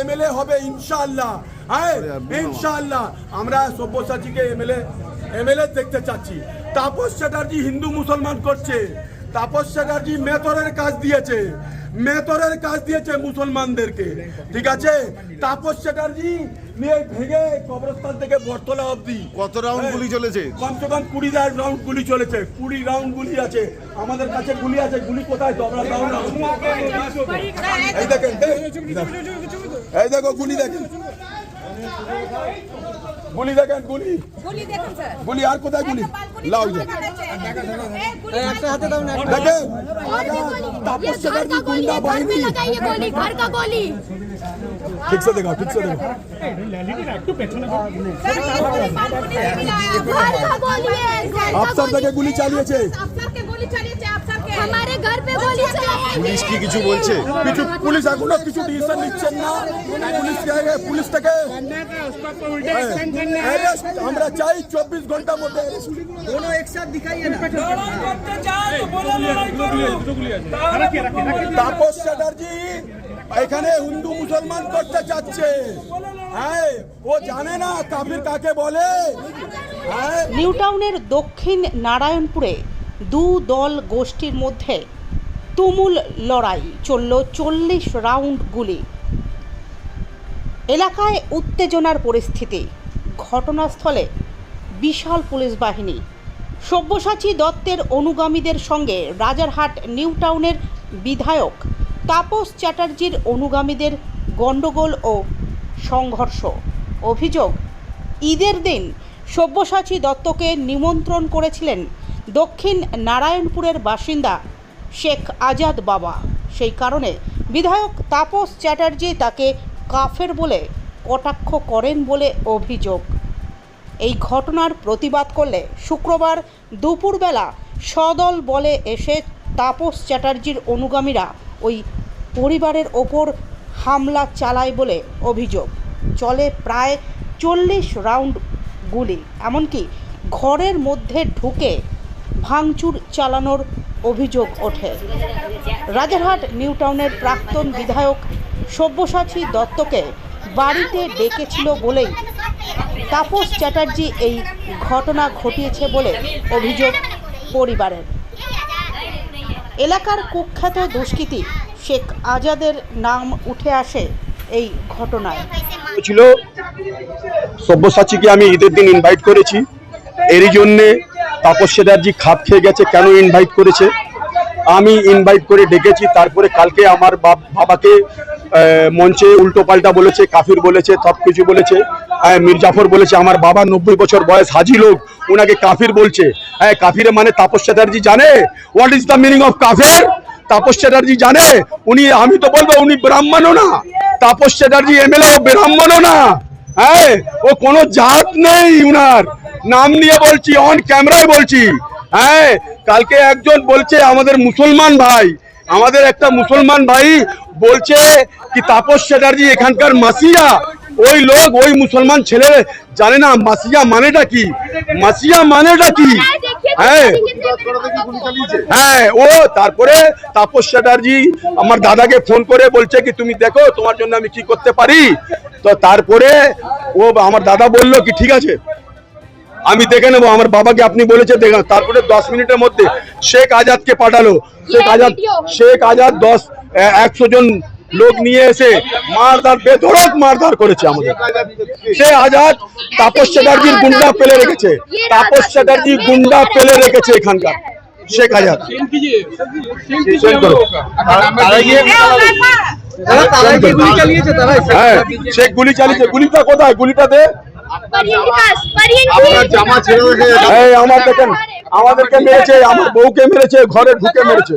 MLA হবে ইনশাআল্লাহ। হ্যাঁ ইনশাআল্লাহ। আমরা সব্যসাচীকে এমএলএ এমএলএ দেখতে চাচ্ছি। তাপস চ্যাটার্জি হিন্দু মুসলমান করছে। তাপস চ্যাটার্জি মেতরের কাজ দিয়েছে। মেতরের কাজ দিয়েছে মুসলমানদেরকে। ঠিক আছে? তাপস চ্যাটার্জি নিয়ে ভেঙে কবরস্থান থেকে বটতলা অবধি। কত রাউন্ড গুলি চলেছে? কমসে কম কুড়ি রাউন্ড গুলি চলেছে। কুড়ি রাউন্ড গুলি আছে। আমাদের কাছে গুলি আছে। গুলি কোথায়? দবরা রাউন্ড এই দেখেন। এই দেখো গুলি দেখেন গুলি দেখেন গুলি গুলি দেখুন স্যার গুলি আর কোথায় গুলি লাও যে একটা হাতে দাও না দেখেন और भी गोली तापस ये घर चटर्जी का गोली गुंडा है घर बाहिनी। में लगाइए गोली घर का गोली ঠিক से देखो ठीक से देखो घर का गोली है घर का আফসার থেকে গুলি চালিয়েছে আফসার কে গুলি চালিয়েছে আফসার কে हमारे घर पे गोली चलाई পুলিশ কি কিছু বলছে? কিছু পুলিশ এখনও কিছু ডিসিশন নিচ্ছেন না। পুলিশ পুলিশ থেকে আমরা চাই চব্বিশ ঘণ্টার মধ্যে arrest। তাপস চ্যাটার্জি এখানে হিন্দু মুসলমান করতে চাচ্ছে। হ্যাঁ ও জানে না কাফির কাকে বলে। হ্যাঁ। নিউটাউনের দক্ষিণ নারায়ণপুরে দু দল গোষ্ঠীর মধ্যে তুমুল লড়াই চলল চল্লিশ রাউন্ড গুলি। এলাকায় উত্তেজনার পরিস্থিতি। ঘটনাস্থলে বিশাল পুলিশ বাহিনী। সব্যসাচী দত্তের অনুগামীদের সঙ্গে রাজারহাট নিউটাউনের বিধায়ক তাপস চ্যাটার্জির অনুগামীদের গণ্ডগোল ও সংঘর্ষ। অভিযোগ, ঈদের দিন সব্যসাচী দত্তকে নিমন্ত্রণ করেছিলেন দক্ষিণ নারায়ণপুরের বাসিন্দা শেখ আজাদ বাবা। সেই কারণে বিধায়ক তাপস চ্যাটার্জি তাকে কাফের বলে কটাক্ষ করেন বলে অভিযোগ। এই ঘটনার প্রতিবাদ করলে শুক্রবার দুপুরবেলা সদল বলে এসে তাপস চ্যাটার্জির অনুগামীরা ওই পরিবারের ওপর হামলা চালায় বলে অভিযোগ। চলে প্রায় চল্লিশ রাউন্ড গুলি। এমনকি ঘরের মধ্যে ঢুকে ভাঙচুর চালানোর অভিযোগ ওঠে। রাজারহাট, নিউটাউনের প্রাক্তন বিধায়ক সব্যসাচী দত্তকে বাড়িতে ডেকেছিল বলেই তাপস চ্যাটার্জি এই ঘটনা ঘটিয়েছে বলে অভিযোগ পরিবারের। এলাকার কুখ্যাত দুষ্কৃতী শেখ আজাদের নাম উঠে আসে এই ঘটনায়। ছিল সব্যসাচীকে আমি ঈদের দিন ইনভাইট করেছি। এরই জন্যে তাপস চ্যাটার্জি খাপ খেয়ে গেছে কেন ইনভাইট করেছে? আমি ইনভাইট করে ডেকেছি তারপরে কালকে আমার বাবাকে মঞ্চে উল্টো পাল্টা বলেছে কাফির বলেছে সব কিছু বলেছে আহ, মীর জাফর বলেছে আমার বাবা নব্বই বছর বয়স হাজি লোক ওনাকে কাফির বলছে। হ্যাঁ কাফিরে মানে তাপস চ্যাটার্জি জানে? What is the meaning of কাফের? তাপস চ্যাটার্জি জানে? উনি আমি তো বলব উনি ব্রাহ্মণও না। তাপস চ্যাটার্জি এমএলএ ব্রাহ্মণও না। হ্যাঁ ও কোনো জাত নেই উনার। নাম নিয়ে বলছি অন ক্যামেরায় বলছি। হ্যাঁ কালকে একজন বলছে, আমাদের মুসলমান ভাই। আমাদের একটা মুসলমান ভাই বলছে কি, তাপস চ্যাটার্জি এখানকার মাসিয়া। ওই লোক, ওই মুসলমান ছেলে জানে না, মাসিয়া মানেটা কি? মাসিয়া মানেটা কি? হ্যাঁ। হ্যাঁ ও তারপরে তাপস চ্যাটার্জি আমার দাদাকে ফোন করে বলছে কি, তুমি দেখো, তোমার জন্য আমি কি করতে পারি? তো তারপরে ও, আমার দাদা বলল কি, ঠিক আছে। আমি দেখে নেব আমার বাবাকে আপনি বলেছে দেখেন তারপরে দশ মিনিটের মধ্যে শেখ আজাদকে পাঠালো। শেখ আজাদ শেখ আজাদ দশ একশো জন লোক নিয়ে এসে মারধার বেধড়ক মারধার করেছে আমাদের। সে আজাদ তাপস চ্যাটার্জির গুন্ডা ফেলে রেখেছে। তাপস চ্যাটার্জি গুন্ডা ফেলে রেখেছে এখানকার। শেখ আজাদ। হ্যাঁ সে গুলি চালিয়েছে। গুলিটা কোথায়? গুলিটা দে। আমাদেরকে মেরেছে আমার বউকে মেরেছে ঘরে ঢুকে মেরেছে।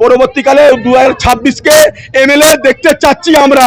পরবর্তীকালে দু হাজার ছাব্বিশকে এমএলএ দেখতে চাচ্ছি আমরা।